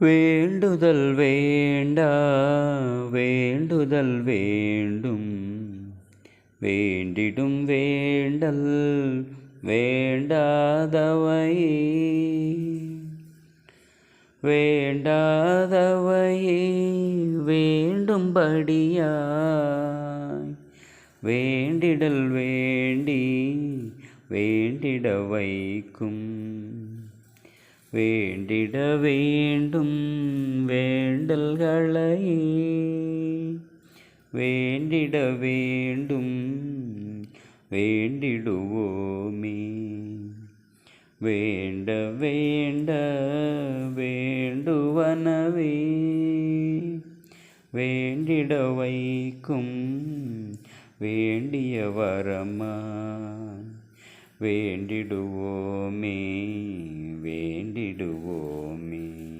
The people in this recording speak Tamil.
வேண்டுதல் வேண்டா வேண்டுதல் வேண்டும். வேண்டிடும் வேண்டல் வேண்டாதவையே வேண்டாதவையே வேண்டும்படியாய். வேண்டிடல் வேண்டி வேண்டிட வைக்கும். வேண்டிட வேண்டும் வேண்டல்களை. வேண்டிட வேண்டும் வேண்டிடுவோமே. வேண்ட வேண்ட வேண்டுவனவே. வேண்டிட வைக்கும் வேண்டிய வரமா. வேண்டிடுவோமே. வேண்டிடுவோமே.